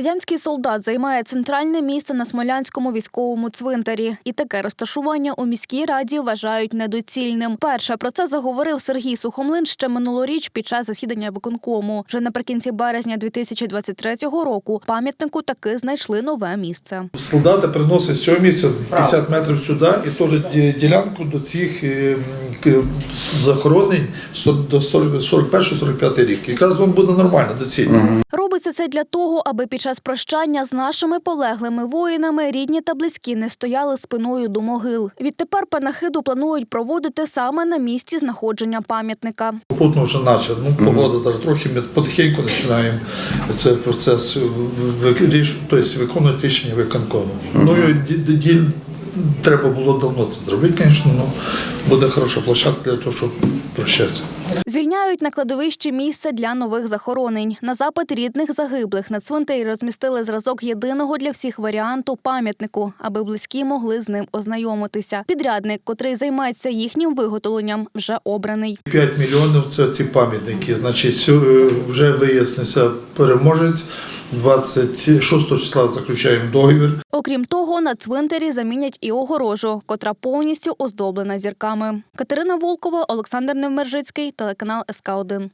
Радянський солдат займає центральне місце на Смолянському військовому цвинтарі, і таке розташування у міській раді вважають недоцільним. Перше про це заговорив Сергій Сухомлин ще минулоріч під час засідання виконкому. Вже наприкінці березня 2023 року пам'ятнику таки знайшли нове місце. Солдати приносять з цього місця 50 метрів сюди і теж ділянку до цих е, захоронень до 41-45 рік. Якраз вам буде нормально, доцільно. Робиться це для того, аби під час прощання з нашими полеглими воїнами рідні та близькі не стояли спиною до могил. Відтепер панахиду планують проводити саме на місці знаходження пам'ятника. Попутно вже наче, ну погода зараз трохи ми потихеньку починаємо цей процес тобто виконувати рішення виконкому. Ну і ді- ді- діль треба було давно це зробити, звісно, але буде хороша площадка для того, щоб прощатися. Звільняють на кладовищі місце для нових захоронень. На запит рідних загиблих на цвинтарі розмістили зразок єдиного для всіх варіанту пам'ятнику, аби близькі могли з ним ознайомитися. Підрядник, котрий займається їхнім виготовленням, вже обраний. 5 мільйонів це ці пам'ятники. Значить, е, вже вияснився переможець. 26 числа заключаємо договір. Окрім того, на цвинтарі замінять і огорожу, котра повністю оздоблена зірками. Катерина Волкова, Олександр Невмержицький, телеканал СК 1